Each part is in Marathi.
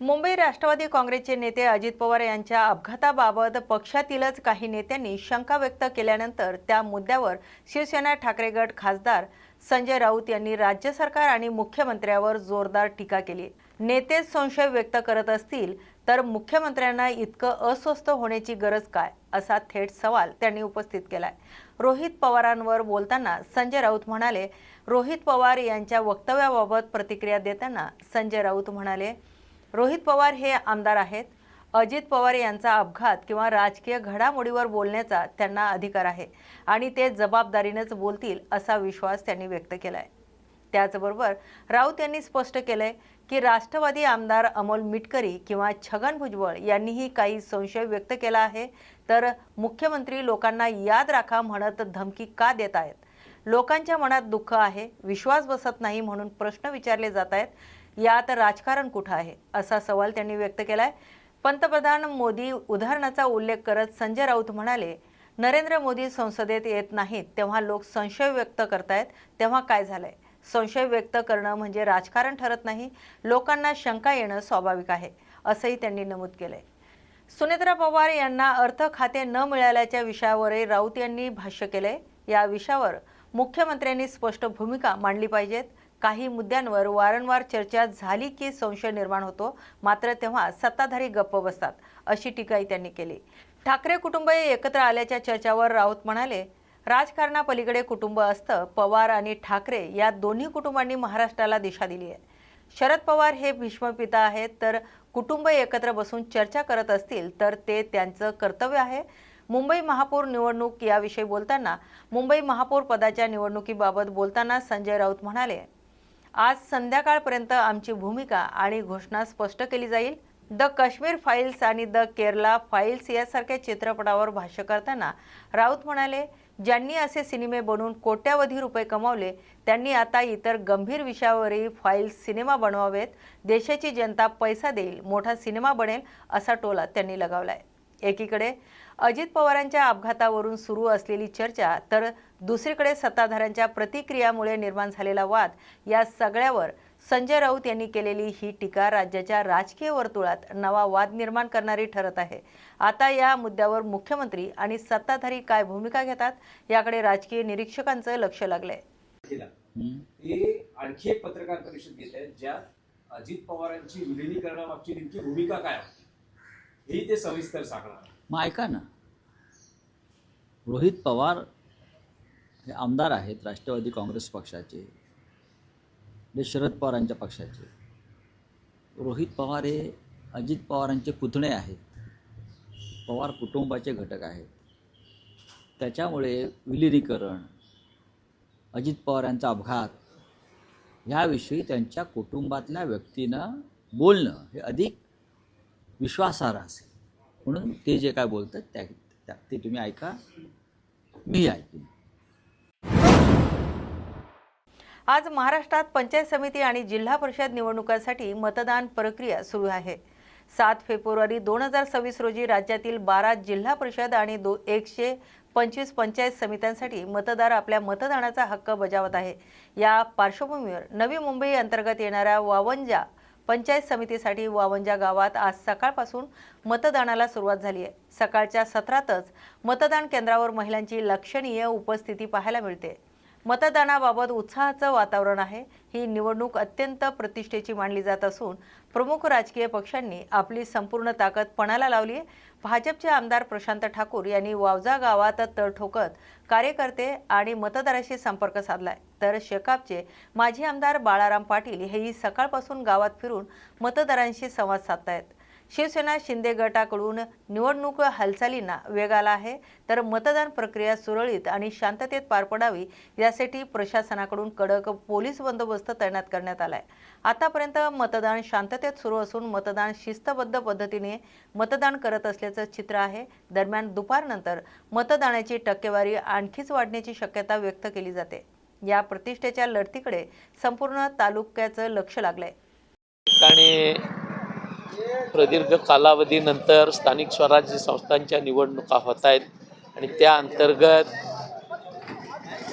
मुंबई राष्ट्रवादी काँग्रेसचे नेते अजित पवार यांच्या अपघाताबाबत पक्षातीलच काही नेत्यांनी शंका व्यक्त केल्यानंतर त्या मुद्द्यावर शिवसेना ठाकरे गट खासदार संजय राऊत यांनी राज्य सरकार आणि मुख्यमंत्र्यावर जोरदार टीका केली. नेतेच संशय व्यक्त करत असतील तर मुख्यमंत्र्यांना इतकं अस्वस्थ होण्याची गरज काय? असा थेट सवाल त्यांनी उपस्थित केलाय. रोहित पवारांवर बोलताना संजय राऊत म्हणाले रोहित पवार यांच्या वक्तव्याबाबत प्रतिक्रिया देताना संजय राऊत म्हणाले रोहित पवार हे आमदार आहेत. अजित पवार यांचा अपघात किंवा राजकीय घडामोडीवर बोलण्याचा त्यांना अधिकार आहे आणि ते जबाबदारीनेच बोलतील असा विश्वास त्यांनी व्यक्त केला आहे त्याचबरोबर राऊत यांनी स्पष्ट केलंय की राष्ट्रवादी आमदार अमोल मिटकरी किंवा छगन भुजबळ यांनीही काही संशय व्यक्त केला आहे. तर मुख्यमंत्री लोकांना याद राखा म्हणत धमकी का देत आहेत लोकांच्या मनात दुःख आहे विश्वास बसत नाही म्हणून प्रश्न विचारले जात आहेत यात राजकारण कुठं आहे? असा सवाल त्यांनी व्यक्त केलाय. पंतप्रधान मोदी उदाहरणाचा उल्लेख करत संजय राऊत म्हणाले नरेंद्र मोदी संसदेत येत नाहीत तेव्हा लोक संशय व्यक्त करतायत तेव्हा काय झालंय? संशय व्यक्त करणं म्हणजे राजकारण ठरत नाही लोकांना शंका येणं स्वाभाविक आहे असंही त्यांनी नमूद केलंय. सुनेत्रा पवार यांना अर्थ खाते न मिळाल्याच्या विषयावरही राऊत यांनी भाष्य केलंय. या विषयावर मुख्यमंत्र्यांनी स्पष्ट भूमिका मांडली पाहिजेत. काही मुद्द्यांवर वारंवार चर्चा झाली की संशय निर्माण होतो. मात्र तेव्हा सत्ताधारी गप्प बसतात अशी टीकाही त्यांनी केली. ठाकरे कुटुंब एकत्र आल्याच्या चर्चावर राऊत म्हणाले राजकारणापलीकडे कुटुंब असतं पवार आणि ठाकरे या दोन्ही कुटुंबांनी महाराष्ट्राला दिशा दिली आहे. शरद पवार हे भीष्मपिता आहेत तर कुटुंब एकत्र बसून चर्चा करत असतील तर ते त्यांचं कर्तव्य आहे. मुंबई महापौर निवडणूक याविषयी बोलताना मुंबई महापौर पदाच्या निवडणुकीबाबत बोलताना संजय राऊत म्हणाले आज संध्याकाळपर्यंत आमची भूमिका आणि घोषणा स्पष्ट केली जाईल. द काश्मीर फाईल्स आणि द केरला फाईल्स यासारख्या चित्रपटावर भाष्य करताना राऊत म्हणाले ज्यांनी असे सिनेमे बनवून कोट्यावधी रुपये कमावले त्यांनी आता इतर गंभीर विषयावरही फाईल्स सिनेमा बनवावेत. देशाची जनता पैसा देईल मोठा सिनेमा बनेल असा टोला त्यांनी लगावलाय. एकीकडे अजित पवारांच्या अपघातावरून सुरू असलेली चर्चा तर दुसरीकडे सत्ताधाऱ्यांच्या प्रतिक्रियामुळे निर्माण झालेला वाद या सगळ्यावर संजय राऊत यांनी केलेली ही टीका राज्याच्या राजकीय वर्तुळात नवा वाद निर्माण करणारी ठरत आहे. आता या मुद्द्यावर मुख्यमंत्री आणि सत्ताधारी काय भूमिका घेतात याकडे राजकीय निरीक्षकांचं लक्ष लागलंय. आणखी एक पत्रकार परिषद घेत आहेत ज्यात अजित पवारांची विलिनीकरणामागची नेमकी भूमिका काय आहे ही ते सविस्तर सांगणार. मग ऐका ना. रोहित पवार हे आमदार आहेत राष्ट्रवादी काँग्रेस पक्षाचे ते शरद पवारांच्या पक्षाचे. रोहित पवार हे अजित पवारांचे पुतणे आहेत. पवार कुटुंबाचे घटक आहेत. त्याच्यामुळे विलिनीकरण अजित पवार यांचा अपघात ह्याविषयी त्यांच्या कुटुंबातल्या व्यक्तीनं बोलणं हे अधिक विश्वासार्ह असेल. म्हणून ते जे काय बोलतात त्या त्या- ते तुम्ही ऐका. मी ऐकेन. आज महाराष्ट्रात पंचायत समिती आणि जिल्हा परिषद निवडणुकांसाठी मतदान प्रक्रिया सुरू आहे. सात फेब्रुवारी दोन हजार सव्वीस रोजी राज्यातील बारा जिल्हा परिषद आणि दो एकशे पंचवीस पंचायत समित्यांसाठी मतदार आपल्या मतदानाचा हक्क बजावत आहे. या पार्श्वभूमीवर नवी मुंबई अंतर्गत येणाऱ्या वावंजा पंचायत समितीसाठी वावंजा गावात आज सकाळपासून मतदानाला सुरुवात झाली आहे. सकाळच्या सत्रातच मतदान केंद्रावर महिलांची लक्षणीय उपस्थिती पाहायला मिळते. मतदानाबाबत उत्साहाचं वातावरण आहे. ही निवडणूक अत्यंत प्रतिष्ठेची मानली जात असून प्रमुख राजकीय पक्षांनी आपली संपूर्ण ताकद पणाला लावली आहे. भाजपचे आमदार प्रशांत ठाकूर यांनी वावजा गावात तळ ठोकत कार्यकर्ते आणि मतदाराशी संपर्क साधलाय. तर शेकापचे माजी आमदार बाळाराम पाटील हेही सकाळपासून गावात फिरून मतदारांशी संवाद साधतायत. शिवसेना शिंदे गटाकडून निवडणूक हालचालींना वेग आला आहे. तर मतदान प्रक्रिया सुरळीत आणि शांततेत पार पडावी यासाठी प्रशासनाकडून कडक पोलीस बंदोबस्त तैनात करण्यात आलाय. आतापर्यंत मतदान शांततेत सुरू असून मतदान शिस्तबद्ध पद्धतीने मतदान करत असल्याचं चित्र आहे. दरम्यान दुपारनंतर मतदानाची टक्केवारी आणखीच वाढण्याची शक्यता व्यक्त केली जाते. या प्रतिष्ठेच्या लढतीकडे संपूर्ण तालुक्याचं लक्ष लागलंय. प्रदीर्घ कालावधीनंतर स्थानिक स्वराज्य संस्थांच्या निवडणुका होत आहेत आणि त्या अंतर्गत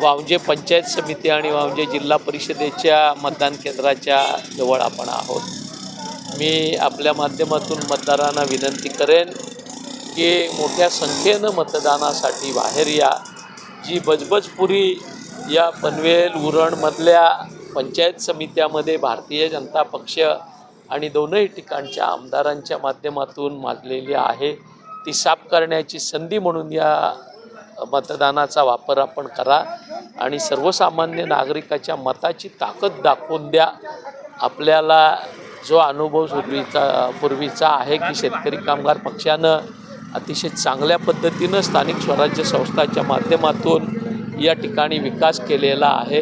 वावजे पंचायत समिती आणि वावजे जिल्हा परिषदेच्या मतदान केंद्राच्या जवळ आपण आहोत. मी आपल्या माध्यमातून मतदारांना विनंती करेन की मोठ्या संख्येनं मतदानासाठी बाहेर या. जी बजबजपुरी या पनवेल उरणमधल्या पंचायत समित्यामध्ये भारतीय जनता पक्ष आणि दोनही ठिकाणच्या आमदारांच्या माध्यमातून माजलेली आहे. ती साफ करण्याची संधी म्हणून या मतदानाचा वापर आपण करा आणि सर्वसामान्य नागरिकाच्या मताची ताकद दाखवून द्या. आपल्याला जो अनुभव पूर्वीचा पूर्वीचा आहे की शेतकरी कामगार पक्षानं अतिशय चांगल्या पद्धतीनं स्थानिक स्वराज्य संस्थाच्या माध्यमातून या ठिकाणी विकास केलेला आहे.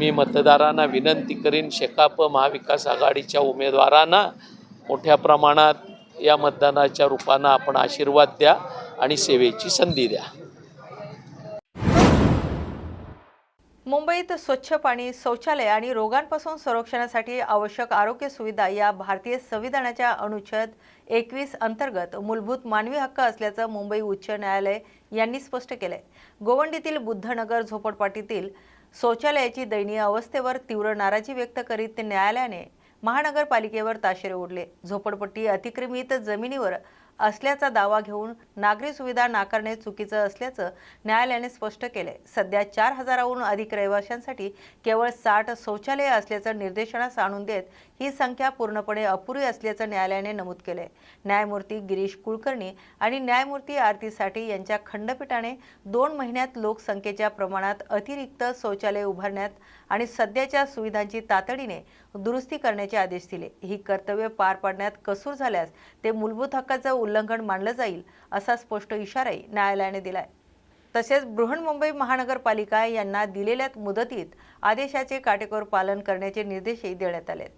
मी मतदारांना विनंती करीन शेकाप महाविकास आघाडीच्या उमेदवारांना मोठ्या प्रमाणात या मतदानाच्या रूपानं आपण आशीर्वाद द्या आणि सेवेची संधी द्या. मुंबईत स्वच्छ पाणी शौचालय आणि रोगांपासून संरक्षणासाठी आवश्यक आरोग्य सुविधा या भारतीय संविधानाच्या अनुच्छेद एकवीस अंतर्गत मूलभूत मानवी हक्क असल्याचं मुंबई उच्च न्यायालय यांनी स्पष्ट केलंय. गोवंडीतील बुद्धनगर झोपडपाटीतील शौचालयाची दयनीय अवस्थेवर तीव्र नाराजी व्यक्त करीत न्यायालयाने महानगरपालिकेवर ताशेरे ओढले. झोपडपट्टी अतिक्रमित जमिनीवर असल्याचा दावा घेऊन नागरी सुविधा नाकारणे चुकीचं असल्याचं न्यायालयाने स्पष्ट केले सध्या चार हजाराहून अधिक रहिवाशांसाठी केवळ साठ शौचालये असल्याचं निर्देशनास आणून देत ही संख्या पूर्णपणे अपुरी असल्याचं न्यायालयाने नमूद केले न्यायमूर्ती गिरीश कुलकर्णी आणि न्यायमूर्ती आरती साठे यांच्या खंडपीठाने दोन महिन्यात लोकसंख्येच्या प्रमाणात अतिरिक्त शौचालय उभारण्यात आणि सध्याच्या सुविधांची तातडीने दुरुस्ती करण्याचे आदेश दिले. ही कर्तव्य पार पाडण्यात कसूर झाल्यास ते मूलभूत हक्काचं उल्लंघन मानलं जाईल असा स्पष्ट इशाराही न्यायालयाने दिलाय. तसेच बृहन्मुंबई महानगरपालिका यांना दिलेल्या मुदतीत आदेशाचे काटेकोर पालन करण्याचे निर्देशही देण्यात आलेत.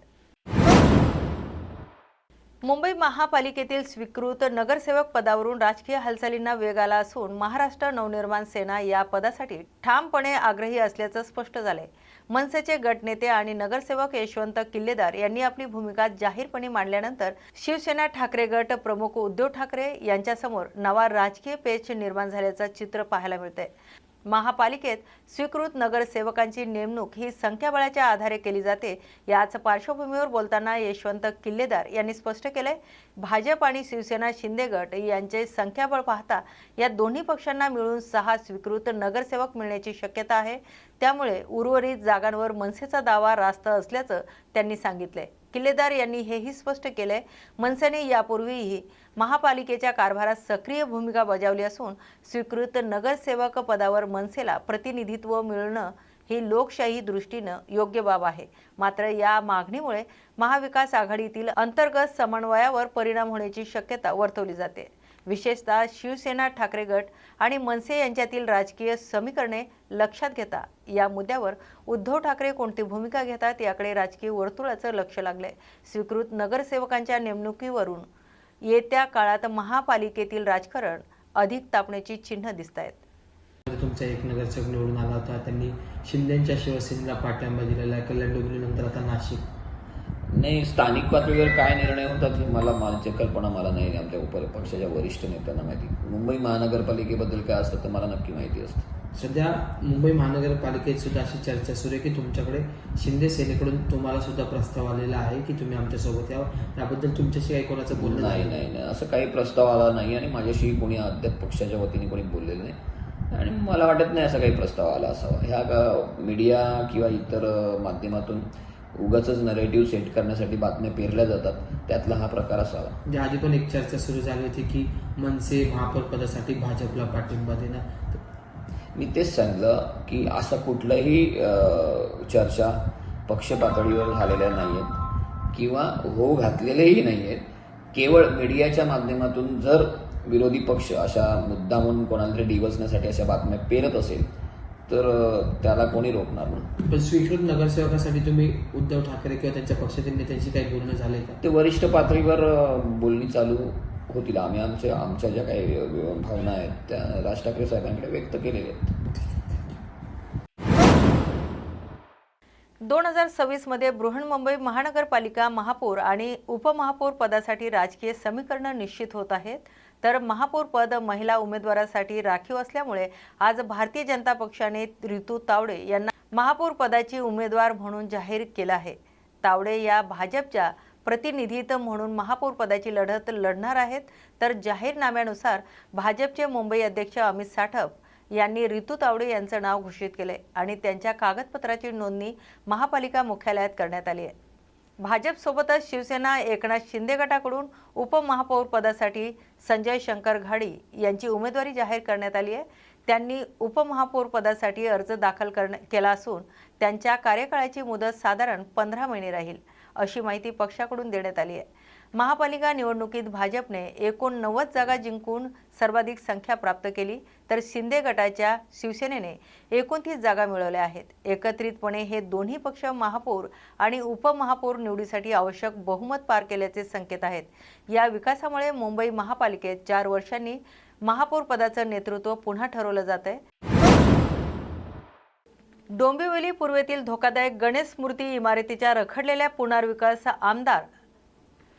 मुंबई महापालिकेतील स्वीकृत नगरसेवक पदावरून राजकीय हालचालींना वेग आला असून महाराष्ट्र नवनिर्माण सेना या पदासाठी ठामपणे आग्रही असल्याचं स्पष्ट झालंय. मनसेचे गटनेते आणि नगरसेवक यशवंत किल्लेदार यांनी आपली भूमिका जाहीरपणे मांडल्यानंतर शिवसेना ठाकरे गट प्रमुख उद्धव ठाकरे यांच्यासमोर नवा राजकीय पेच निर्माण झाल्याचं चित्र पाहायला मिळतंय. महापालिकेत स्वीकृत नगरसेवकांची नेमणूक ही संख्याबळाच्या आधारे केली जाते. याच पार्श्वभूमीवर बोलताना यशवंत किल्लेदार यांनी स्पष्ट केलंय भाजप आणि शिवसेना शिंदे गट यांचे संख्याबळ पाहता या दोन्ही पक्षांना मिळून सहा स्वीकृत नगरसेवक मिळण्याची शक्यता आहे. त्यामुळे उर्वरित जागांवर मनसेचा दावा रास्त असल्याचं त्यांनी सांगितलंय. किल्लेदार यांनी हेही स्पष्ट केलंय. मनसेने यापूर्वीही महापालिकेच्या कारभारात सक्रिय भूमिका बजावली असून स्वीकृत नगरसेवक पदावर मनसेला प्रतिनिधित्व मिळणं ही लोकशाही दृष्टीनं योग्य बाब आहे. मात्र या मागणीमुळे महाविकास आघाडीतील अंतर्गत समन्वयावर परिणाम होण्याची शक्यता वर्तवली जाते. विशेषतः शिवसेना ठाकरे गट आणि मनसे यांच्यातील राजकीय समीकरणे लक्षात घेता. या मुद्द्यावर उद्धव ठाकरे कोणती भूमिका घेतात याकडे राजकीय वर्तुळाचं लक्ष लागलंय. स्वीकृत नगरसेवकांच्या नेमणुकीवरून येत्या काळात महापालिकेतील राजकारण अधिक तापण्याची चिन्ह दिसत आहेत तुमचा एक नगरसेवक निवडून आला होता. त्यांनी शिंदेच्या शिवसेनेला पाठिंबा दिलेला आहे. कल्याण डोंबिवलीनंतर आता नाशिक. नाही स्थानिक पातळीवर काय निर्णय होतात हे मला माझी कल्पना मला नाही आमच्या उपर पक्षाच्या वरिष्ठ नेत्यांना माहिती. मुंबई महानगरपालिकेबद्दल काय असतं तर मला नक्की माहिती असतं. सध्या मुंबई महानगरपालिकेत सुद्धा अशी चर्चा सुरू आहे की तुमच्याकडे शिंदे सेनेकडून तुम्हाला सुद्धा प्रस्ताव आलेला आहे की तुम्ही आमच्यासोबत यावं? त्याबद्दल तुमच्याशी काही कोणाचं बोलणं नाही? नाही नाही. असं काही प्रस्ताव आला नाही आणि माझ्याशी कोणी अद्याप पक्षाच्या वतीने कोणी बोललेलं नाही. आणि मला वाटत नाही असा काही प्रस्ताव आला असावा. ह्या का मीडिया किंवा इतर माध्यमातून उगाच नरेटिव्ह सेट करण्यासाठी बातम्या पेरल्या जातात. त्यातला हा प्रकार असावा. म्हणजे आधी पण एक चर्चा सुरू झाली होती की मनसे महापौर पदासाठी भाजपला पाठिंबा देणार. मी तेच सांगितलं की असं कुठलंही चर्चा पक्ष पातळीवर झालेल्या नाही आहेत किंवा हो घातलेलेही नाही आहेत केवळ मीडियाच्या माध्यमातून जर विरोधी पक्ष अशा मुद्दामून कोणाला तरी डिवसण्यासाठी अशा बातम्या पेरत असेल तर त्याला कोणी रोखणार नाही. पण स्वीकृत नगरसेवकासाठी तुम्ही उद्धव ठाकरे किंवा त्यांच्या पक्षातील नेत्यांशी काही बोलणं झालंय का? ते वरिष्ठ पातळीवर बोलणी चालू होतील. आम्ही आमच्या आमच्या ज्या काही भावना आहेत त्या राज ठाकरे साहेबांकडे व्यक्त केलेल्या आहेत. दोन हजार सव्वीसमध्ये बृहन्मुंबई महानगरपालिका महापौर आणि उपमहापौर पदासाठी राजकीय समीकरणं निश्चित होत आहेत. तर महापौरपद महिला उमेदवारासाठी राखीव असल्यामुळे आज भारतीय जनता पक्षाने रितू तावडे यांना महापौर पदाची उमेदवार म्हणून जाहीर केला आहे. तावडे या भाजपच्या प्रतिनिधित्व म्हणून महापौर पदाची लढत लढणार आहेत. तर जाहीरनाम्यानुसार भाजपचे मुंबई अध्यक्ष अमित साठप यांनी रितू तावडे यांचं नाव घोषित केले आणि त्यांच्या कागदपत्राची नोंदणी महापालिका मुख्यालयात करण्यात आली आहे. भाजपसोबतच शिवसेना एकनाथ शिंदे गटाकडून उपमहापौर पदासाठी संजय शंकर घाडी यांची उमेदवारी जाहीर करण्यात आली आहे. त्यांनी उपमहापौर पदासाठी अर्ज दाखल करण केला असून त्यांच्या कार्यकाळाची मुदत साधारण पंधरा महिने राहील अशी माहिती पक्षाकडून देण्यात आली आहे. महापालिका निवडणुकीत भाजपने एकूण नव्वद जागा जिंकून सर्वाधिक संख्या प्राप्त केली तर शिंदे गटाच्या शिवसेनेने एकोणतीस जागा मिळवल्या आहेत. एकत्रितपणे हे दोन्ही पक्ष महापौर आणि उपमहापौर निवडीसाठी आवश्यक बहुमत पार केल्याचे संकेत आहेत. या विकासामुळे मुंबई महापालिकेत चार वर्षांनी महापौर पदाचं नेतृत्व पुन्हा ठरवलं जात आहे डोंबिवली पूर्वेतील धोकादायक गणेश मूर्ती इमारतीच्या रखडलेल्या पुनर्विकास आमदार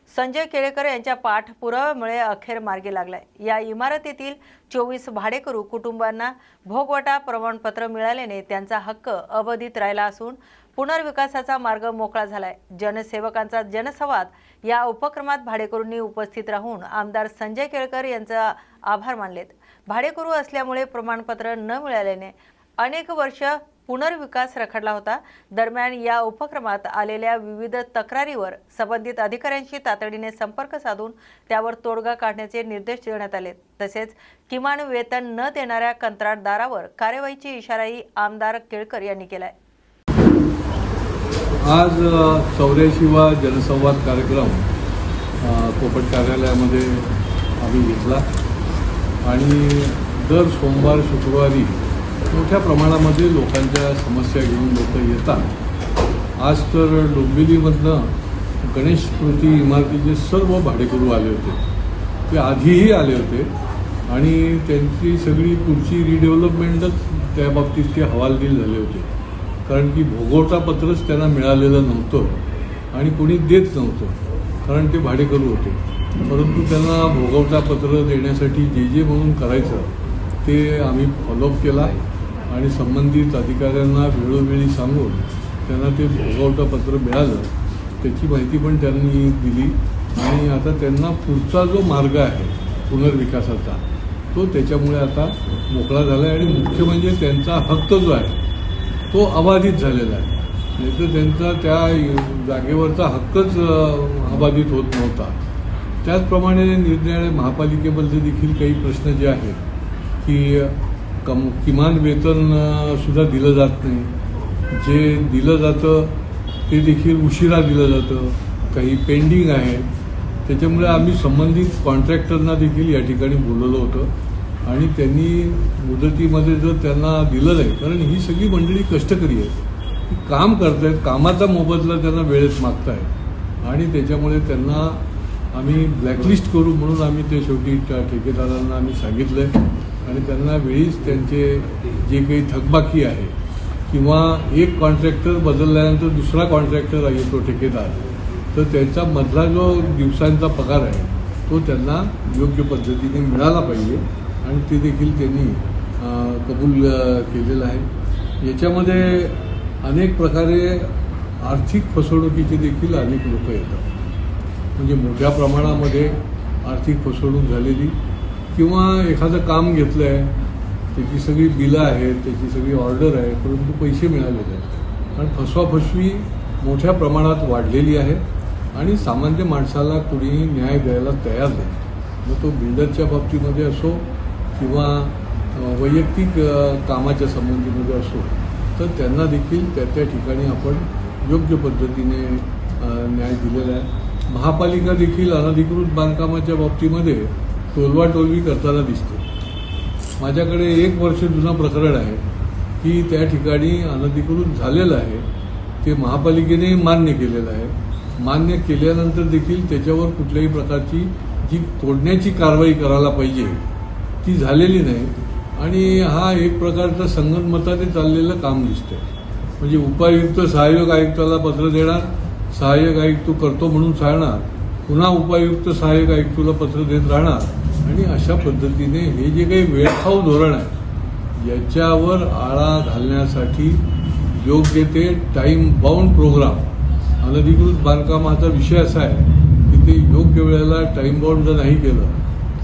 संजय केळेकर यांच्या पाठपुराव्यामुळे अखेर मार्गी लागलाय. या इमारतीतील चोवीस भाडेकरू कुटुंबांना भोगवटा प्रमाणपत्र मिळाल्याने त्यांचा हक्क अवधित राहिला असून पुनर्विकासाचा मार्ग मोकळा झालाय. जनसेवकांचा जनसंवाद या उपक्रमात भाडेकरूंनी उपस्थित राहून आमदार संजय केळकर यांचा आभार मानलेत. भाडेकरू असल्यामुळे प्रमाणपत्र न मिळाल्याने अनेक वर्ष पुनर्विकास रखडला होता. दरम्यान या उपक्रमात आलेल्या विविध तक्रारीवर संबंधित अधिकाऱ्यांशी तातडीने संपर्क साधून त्यावर तोडगा काढण्याचे निर्देश देण्यात आले. तसेच किमान वेतन न देणाऱ्या कंत्राटदारावर कार्यवाहीची इशाराही आमदार केळकर यांनी केलाय. आज चौऱ्याऐंशीवा जनसंवाद कार्यक्रम कोपट कार्यालयामध्ये आम्ही घेतला. आणि दर सोमवार शुक्रवारी मोठ्या प्रमाणामध्ये लोकांच्या समस्या घेऊन लोक येतात. आज तर डोंबिवलीमधनं गणेश स्मृती इमारतीचे सर्व भाडेकरू आले होते. ते आधीही आले होते आणि त्यांची सगळी पुढची रिडेव्हलपमेंटच त्या बाबतीत ते हवालदिल झाले होते. कारण की भोगवटा पत्रच त्यांना मिळालेलं नव्हतं आणि कोणी देत नव्हतं कारण ते भाडेकरू होते. परंतु त्यांना भोगवटा पत्र देण्यासाठी जे जे म्हणून करायचं ते आम्ही फॉलोअप केला आणि संबंधित अधिकाऱ्यांना वेळोवेळी सांगून त्यांना ते भोगवटा पत्र मिळालं. त्याची माहिती पण त्यांनी दिली आणि आता त्यांना पुढचा जो मार्ग आहे पुनर्विकासाचा तो त्याच्यामुळे आता मोकळा झाला आहे आणि मुख्य म्हणजे त्यांचा हक्क जो आहे तो अबाधित झालेला आहे. नाहीतर त्यांचा त्या जागेवरचा हक्कच अबाधित होत नव्हता. त्याचप्रमाणे निर्णय महापालिकेमधले देखील काही प्रश्न जे आहेत की कम किमान वेतन सुद्धा दिलं जात नाही. जे दिलं जातं ते देखील उशिरा दिलं जातं. काही पेंडिंग आहे. त्याच्यामुळे आम्ही संबंधित कॉन्ट्रॅक्टरना देखील या ठिकाणी बोलवलं होतं. आणि त्यांनी मुदतीमध्ये जर त्यांना दिलं नाही कारण ही सगळी मंडळी कष्टकरी आहे ती काम करतायत कामाचा मोबदला त्यांना वेळेत मागतायत. आणि त्याच्यामुळे त्यांना आम्ही ब्लॅकलिस्ट करू म्हणून आम्ही ते शेवटी त्या ठेकेदारांना आम्ही सांगितलं आहे आणि त्यांना वेळीच त्यांचे जे काही थकबाकी आहे किंवा एक कॉन्ट्रॅक्टर बदलल्यानंतर दुसरा कॉन्ट्रॅक्टर येतो ठेकेदार तर त्यांचा मधला जो दिवसांचा पगार आहे तो त्यांना योग्य पद्धतीने मिळाला पाहिजे आणि ते देखील त्यांनी कबूल केलेलं आहे. याच्यामध्ये अनेक प्रकारे आर्थिक फसवणुकीचे देखील अनेक लोक येतात. म्हणजे मोठ्या प्रमाणामध्ये आर्थिक फसवणूक झालेली किंवा एखादं काम घेतलं आहे त्याची सगळी बिलं आहेत त्याची सगळी ऑर्डर आहे परंतु पैसे मिळालेले आहेत. कारण फसवाफसवी मोठ्या प्रमाणात वाढलेली आहे आणि सामान्य माणसाला कुणीही न्याय द्यायला तयार नाही. मग तो बिल्डरच्या बाबतीमध्ये असो किंवा वैयक्तिक कामाच्या संबंधीमध्ये असो तर त्यांना देखील त्या त्या ठिकाणी आपण योग्य पद्धतीने न्याय दिलेला आहे. महापालिका देखील अनधिकृत बांधकामाच्या बाबतीमध्ये टोलवाटोलवी करताना दिसते. माझ्याकडे एक वर्ष जुनं प्रकरण आहे की त्या ठिकाणी अनधिकृत झालेलं आहे. ते महापालिकेने मान्य केलेलं आहे. मान्य केल्यानंतर देखील त्याच्यावर कुठल्याही प्रकारची जी तोडण्याची कारवाई करायला पाहिजे ती झालेली नाही. आणि हा एक प्रकारचा संगनमताने चाललेलं काम दिसतंय. म्हणजे उपायुक्त सहाय्यक आयुक्ताला पत्र देणार सहाय्यक आयुक्त करतो म्हणून सांगणार. पुन्हा उपायुक्त सहाय्यक आयुक्तला पत्र देत राहणार. आणि अशा पद्धतीने हे जे काही वेळखाऊ धोरण आहे याच्यावर आळा घालण्यासाठी योग्य ते टाईम बाउंड प्रोग्राम अनधिकृत बांधकामाचा विषय असा आहे की ते योग्य वेळेला टाईम बाउंड जर नाही केलं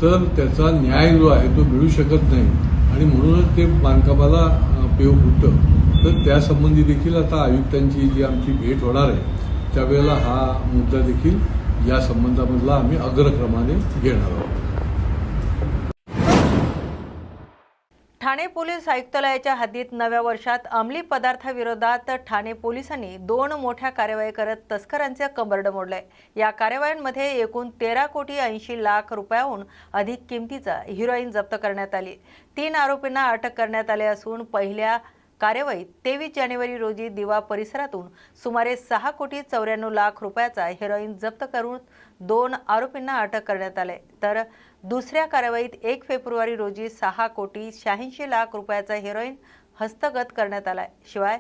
तर त्याचा न्याय जो आहे तो मिळू शकत नाही. आणि म्हणूनच ते बांधकामाला पेव फुटतं. तर त्यासंबंधी देखील आता आयुक्तांची जी आमची भेट होणार आहे त्यावेळेला हा मुद्दा देखील या संबंधामधला आम्ही अग्रक्रमाने घेणार आहोत. ठाणे पोलीस आयुक्तालयाच्या हद्दीत नव्या वर्षात अंमली पदार्थाविरोधात ठाणे पोलिसांनी दोन मोठ्या कारवाई करत तस्करांचे कंबरड मोडले. या कारवायांमध्ये एकूण तेरा कोटी ऐंशी लाख रुपयाहून अधिक किमतीचा हिरोईन जप्त करण्यात आली. तीन आरोपींना अटक करण्यात आले असून पहिल्या कार्यवाहीत तेवीस जानेवारी रोजी दिवा परिसरातून सुमारे सहा कोटी चौऱ्याण्णव लाख रुपयाचा हेरोईन जप्त करून दोन आरोपींना अटक करण्यात आले. तर दुसऱ्या कारवाईत एक फेब्रुवारी रोजी सहा कोटी शहाऐंशी लाख रुपयाचा हेरोईन हस्तगत करण्यात आलाय. शिवाय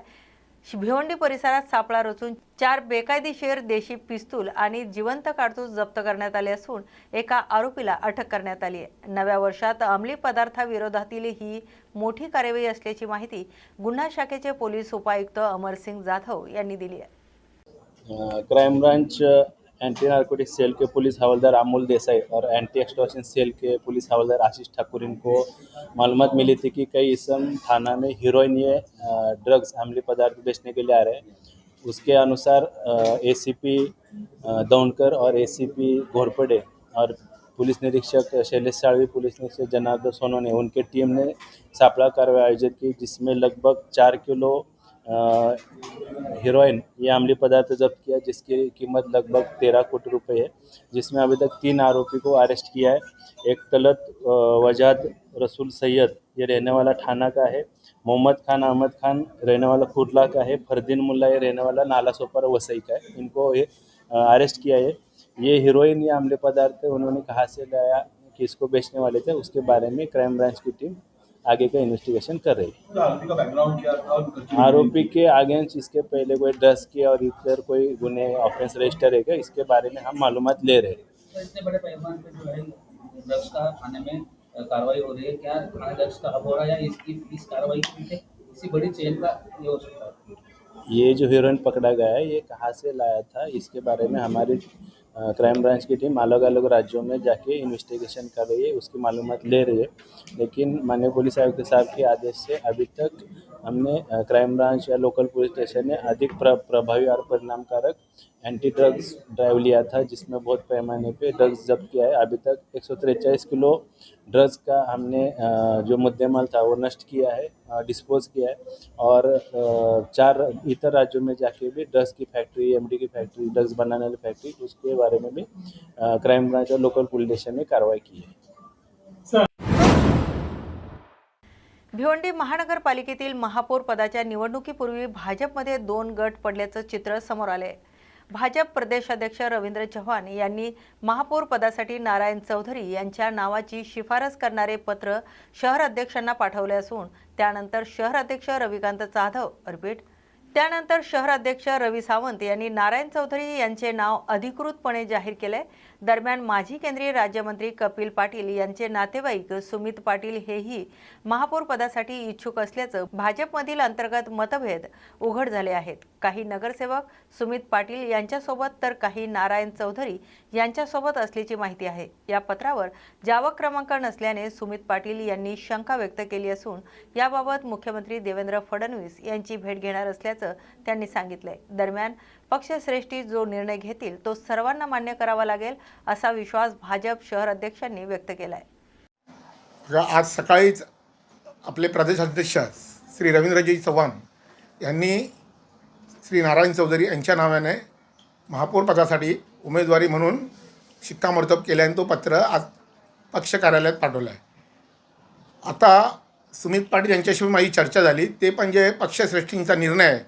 भिवंडी परिसरात सापळा रचून चार बेकायदेशीर देशी पिस्तूल आणि जिवंत काडतूस जप्त करण्यात आले असून एका आरोपीला अटक करण्यात आली आहे. नव्या वर्षात अंमली पदार्थाविरोधातील ही मोठी कार्यवाही असल्याची माहिती गुन्हा शाखेचे पोलीस उपायुक्त अमरसिंग जाधव यांनी दिली आहे. Crime branch anti narcotics cell के पुलिस हवलदार अमोल देसाई और एंटी एक्सटॉर्शन सेल के पुलिस हवलदार आशीष ठाकुर इनको मालूमात मिली थी कि कई इसम थाना में हीरोइन ये ड्रग्स अमली पदार्थ बेचने के लिए आ रहे हैं। उसके अनुसार ए सी पी और ए सी पी घोरपड़े और पुलिस निरीक्षक शैलेश साळवी, पुलिस निरीक्षक जनार्दन सोनोने, उनके टीम ने सापड़ा कार्रवाई आयोजित की, जिसमें लगभग चार किलो हीरोइन ये अमली पदार्थ जब्त किया, जिसकी कीमत लगभग तेरह कोटी रुपए है, जिसमें अभी तक तीन आरोपी को अरेस्ट किया है। एक तलत वजाद रसूल सैयद, ये रहने वाला थाना का है। मोहम्मद खान, अहमद खान रहने वाला कुर्ला का है। फरदीन मुल्ला ये रहने वाला नाला सोपर वसई का है। इनको ये अरेस्ट किया है। ये हीरोइन या अमली पदार्थ, उन्होंने कहाँ से लाया कि इसको बेचने वाले थे, उसके बारे में क्राइम ब्रांच की टीम आगे का इन्वेस्टिगेशन कर रही है आरोपी के अगेंस्ट इसके पहले कोई ड्रग्स के और इधर कोई गुने ऑफेंस रजिस्टर है क्या? इसके बारे में हम मालूमात ले रहे हैं। तो इतने बड़े पैमाने पे जो है ड्रग्स का थाने में कार्रवाई हो रही है। क्या थाना ड्रग्स का हब हो रहा है या इसकी इस कार्रवाई के पीछे किसी बड़ी चेन का ये हो सकता है। ये जो हीरोइन पकड़ा गया है ये कहाँ से लाया था? इसके बारे में हमारी क्राइम ब्रांच की टीम अलग अलग राज्यों में जाके इन्वेस्टिगेशन कर रही है उसकी मालूम ले रही है। लेकिन माननीय पुलिस आयुक्त साहब के आदेश से अभी तक हमने क्राइम ब्रांच या लोकल पुलिस स्टेशन ने अधिक प्र, प्रभावी और परिणामकारक एंटी ड्रग्स ड्राइव लिया था जिसमें बहुत पैमाने पे ड्रग्स जब्त किया है। अभी तक एक किलो ड्रग्स का हमने जो मुद्देमाल था वो नष्ट किया है डिस्पोज किया है। और चार इतर राज्यों में जाके भी ड्रग्स की फैक्ट्री एमडी की फैक्ट्री ड्रग्स बनाने वाली फैक्ट्री उसके बारे में भी क्राइम ब्रांच और लोकल पुलिस स्टेशन ने कार्रवाई की है। भिवंडी महानगरपालिकेतील महापौर पदाच्या निवडणुकीपूर्वी भाजपमध्ये दोन गट पडल्याचं चित्र समोर आले भाजप प्रदेशाध्यक्ष रवींद्र चव्हाण यांनी महापौर पदासाठी नारायण चौधरी यांच्या नावाची शिफारस करणारे पत्र शहर अध्यक्षांना पाठवले असून त्यानंतर शहर अध्यक्ष रविकांत जाधव अर्पीट त्यानंतर शहर अध्यक्ष रवी सावंत यांनी नारायण चौधरी यांचे नाव अधिकृतपणे जाहीर केले दरम्यान माजी केंद्रीय राज्यमंत्री कपिल पाटील यांचे नातेवाईक सुमित पाटील हेही महापौर पदासाठी इच्छुक असल्याचं भाजपमधील अंतर्गत मतभेद उघड झाले आहेत. काही नगरसेवक सुमित पाटील यांच्यासोबत तर काही नारायण चौधरी यांच्यासोबत असल्याची माहिती आहे. या पत्रावर जावक क्रमांक नसल्याने सुमित पाटील यांनी शंका व्यक्त केली असून याबाबत मुख्यमंत्री देवेंद्र फडणवीस यांची भेट घेणार असल्याचं त्यांनी सांगितलंय. दरम्यान पक्षश्रेष्ठी जो निर्णय घेतील तो सर्वांना मान्य करावा लागेल असा विश्वास भाजप शहर अध्यक्षांनी व्यक्त केला आहे आज सकाळीच आपले प्रदेशाध्यक्ष श्री रवींद्रजी चव्हाण यांनी श्री नारायण चौधरी यांच्या नावाने महापौर पदासाठी उमेदवारी म्हणून शिक्कामोर्तब केल्याने तो पत्र आज पक्ष कार्यालयात पाठवलं आहे आता सुमित पाटील यांच्याशी माझी चर्चा झाली. ते पण जे पक्षश्रेष्ठींचा निर्णय आहे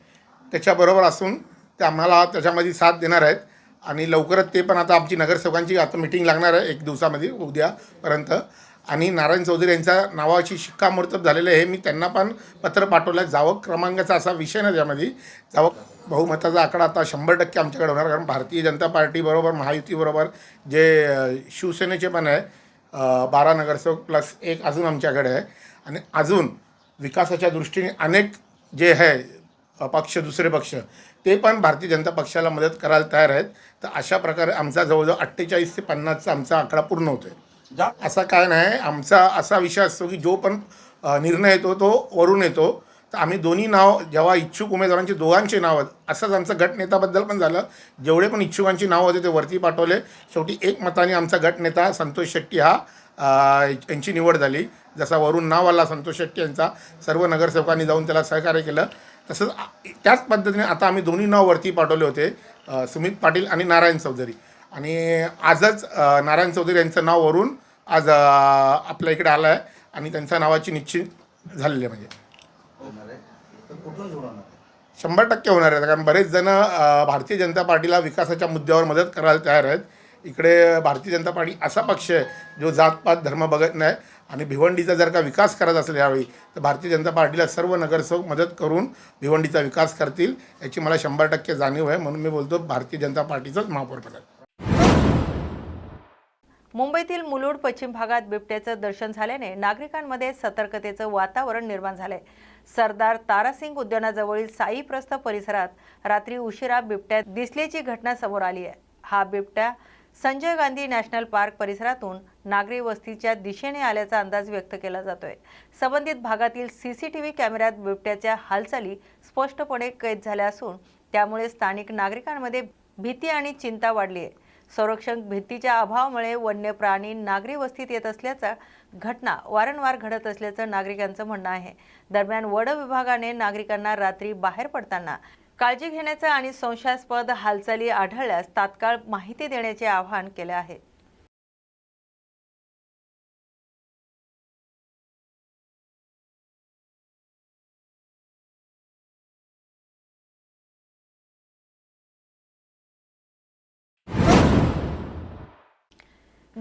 त्याच्याबरोबर असून ते आम्हाला त्याच्यामध्ये साथ देणार आहेत. आणि लवकरच ते पण आता आमची नगरसेवकांची आता मिटिंग लागणार आहे एक दिवसामध्ये उद्यापर्यंत. आणि नारायण चौधरी यांच्या नावाची शिक्कामोर्तब झालेलं आहे हे मी त्यांना पण पत्र पाठवलं आहे जावक क्रमांकाचा असा विषय ना त्यामध्ये. जावक बहुमताचा आकडा आता शंभर टक्के आमच्याकडे होणार कारण भारतीय जनता पार्टीबरोबर महायुतीबरोबर जे शिवसेनेचे पण आहे बारा नगरसेवक प्लस एक अजून आमच्याकडे आहे. आणि अजून विकासाच्या दृष्टीने अनेक जे आहे पक्ष दुसरे पक्ष. ते पण भारतीय जनता पक्षाला मदत करायला तयार आहेत. तर अशा प्रकारे आमचा जवळजवळ अठ्ठेचाळीस ते पन्नासचा आमचा आकडा पूर्ण होतो असा काय नाही आमचा असा विषय असतो की जो पण निर्णय येतो तो वरून येतो. तर आम्ही दोन्ही नाव जेव्हा इच्छुक उमेदवारांची दोघांचे नाव असंच आमचं गटनेताबद्दल पण झालं. जेवढे पण इच्छुकांची नावं होते ते वरती पाठवले. शेवटी एक मताने आमचा गटनेता संतोष शेट्टी हा यांची निवड झाली. जसा वरून नाव आला संतोष शेट्टी यांचा सर्व नगरसेवकांनी जाऊन त्याला सहकार्य केलं. तसंच त्याच पद्धतीने आता आम्ही दोन्ही नाव वरती पाठवले होते सुमित पाटील आणि नारायण चौधरी. आणि आजच नारायण चौधरी यांचं नाव वरून आज आपल्या इकडे आलं आहे आणि त्यांच्या नावाची निश्चित झालेली आहे म्हणजे. शंभर टक्के होणार आहे कारण बरेच जण भारतीय जनता पार्टीला विकासाच्या मुद्द्यावर मदत करायला तयार आहेत. इकडे भारतीय जनता पार्टी असा पक्ष आहे जो जातपात धर्म बघत नाही. आणि भिवंडीचा जर का विकास करत असेल यावेळी तर भारतीय जनता पार्टीला सर्व नगरसेवक मदत करून भिवंडीचा विकास करतील याची मला शंभर टक्के जाणीव आहे. म्हणून मी बोलतो भारतीय जनता पार्टीचंच महापौरपद आहे. मुंबईतील मुलुड पश्चिम भागात बिबट्याचं दर्शन झाल्याने नागरिकांमध्ये सतर्कतेचं वातावरण निर्माण झालंय. सरदार तारासिंग उद्यानाजवळील साई प्रस्थ परिसरात रात्री उशिरा बिबट्या दिसल्याची घटना समोर आली आहे. हा बिबट्या संजय गांधी नॅशनल पार्क परिसरातून नागरी वस्तीच्या दिशेने आल्याचा अंदाज व्यक्त केला जातोय. संबंधित भागातील सीसीटीव्ही कॅमेऱ्यात बिबट्याच्या हालचाली स्पष्टपणे कैद झाल्या असून त्यामुळे स्थानिक नागरिकांमध्ये भीती आणि चिंता वाढली आहे संरक्षण भिंतीच्या अभावामुळे वन्य प्राणी नागरी वस्तीत येत असल्याचा घटना वारंवार घडत असल्याचं नागरिकांचं म्हणणं आहे. दरम्यान वड विभागाने नागरिकांना रात्री बाहेर पडताना काळजी घेण्याचं आणि संशयास्पद हालचाली आढळल्यास तात्काळ माहिती देण्याचे आवाहन केले आहे.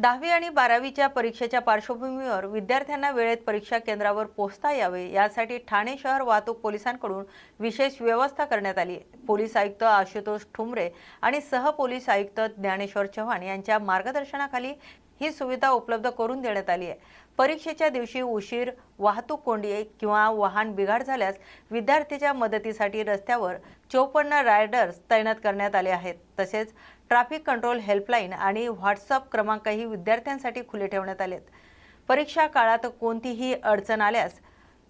दहावी आणि बारावीच्या परीक्षेच्या पार्श्वभूमीवर विद्यार्थ्यांना वेळेत परीक्षा केंद्रावर पोहोचता यावे यासाठी ठाणे शहर वाहतूक पोलिसांकडून विशेष व्यवस्था करण्यात आली. आहे पोलीस आयुक्त आशुतोष ठुमरे आणि सहपोलीस आयुक्त ज्ञानेश्वर चव्हाण यांच्या मार्गदर्शनाखाली ही सुविधा उपलब्ध करून देण्यात आली आहे. परीक्षेच्या दिवशी उशीर वाहतूक कोंडी किंवा वाहन बिघाड झाल्यास विद्यार्थ्याच्या मदतीसाठी रस्त्यावर चौपन्न रायडर्स तैनात करण्यात आले आहेत. तसेच ट्रॅफिक कंट्रोल हेल्पलाईन आणि व्हॉट्सअप क्रमांकही विद्यार्थ्यांसाठी खुले ठेवण्यात आलेत. परीक्षा काळात कोणतीही अडचण आल्यास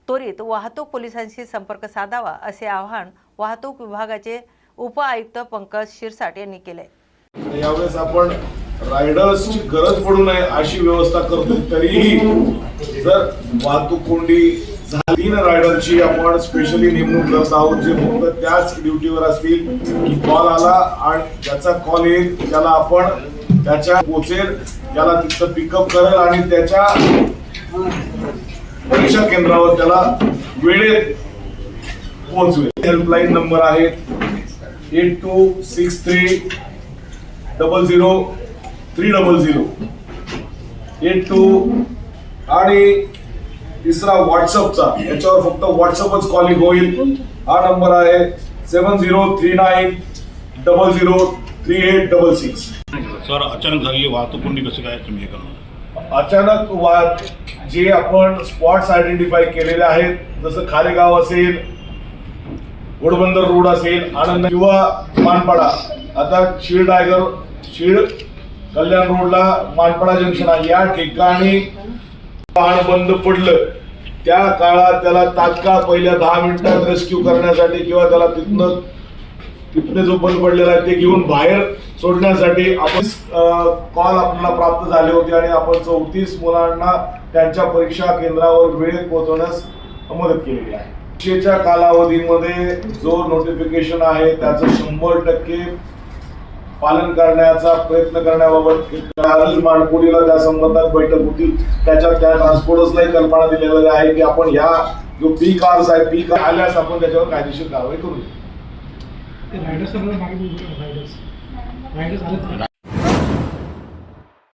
त्वरित वाहतूक पोलिसांशी संपर्क साधावा असे आवाहन वाहतूक विभागाचे उप आयुक्त पंकज शिरसाट यांनी केले यावेळेस आपण रायडर्सची गरज पडू नये अशी व्यवस्था करतो तरीही जर वाहतूक कोंडी तीन रायडरची. आपण स्पेशली नेमणूक करत आहोत. जे फक्त त्याच ड्युटीवर असतील कॉल आला आणि ज्याचा कॉल येईल त्याला आपण त्याच्या पोचेल त्याला तिथं पिकअप करेल आणि त्याच्या परीक्षा केंद्रावर त्याला वेळेत पोहोचवेल. हेल्पलाईन नंबर आहेत eight two six three double zero three double zero eight two आणि तिसरा व्हॉट्सअपचा. याच्यावर फक्त व्हॉट्सअपच कॉलिंग होईल. हा नंबर आहे seven zero three nine double zero three eight double six sir अचानक झालेली वाहतूक कोंडी कसं काय तुम्ही करणार? अचानक वा जे आपण स्पॉट्स आयडेंटिफाय केलेले आहेत जसं खालेगाव असेल घोडबंदर रोड असेल आनंद किंवा मानपाडा. आता शीळ टायगर शीळ कल्याण रोडला मानपाडा जंक्शन आहे. या ठिकाणी वाहन बंद पडलं त्या काळात त्याला तात्काळ पहिल्या दहा मिनिटात रेस्क्यू करण्यासाठी किंवा त्याला तिथनं तिथले जो बंद पडलेला आहे ते घेऊन बाहेर सोडण्यासाठी आपण कॉल आपल्याला प्राप्त झाले होते आणि आपण चौतीस मुलांना त्यांच्या परीक्षा केंद्रावर वेळेत पोहोचवण्यास मदत केलेली आहे. परीक्षेच्या कालावधीमध्ये जो नोटिफिकेशन आहे त्याचं शंभर टक्के पालन करण्याचा प्रयत्न करण्याबाबत आज माणकोडीला त्या संबंधात बैठक होती. त्याच्यात त्या ट्रान्सपोर्टर्सलाही कल्पना दिलेली आहे की आपण ह्या जो पी कार्स आहे पी कार आल्यास आपण त्याच्यावर कायदेशीर कारवाई करू.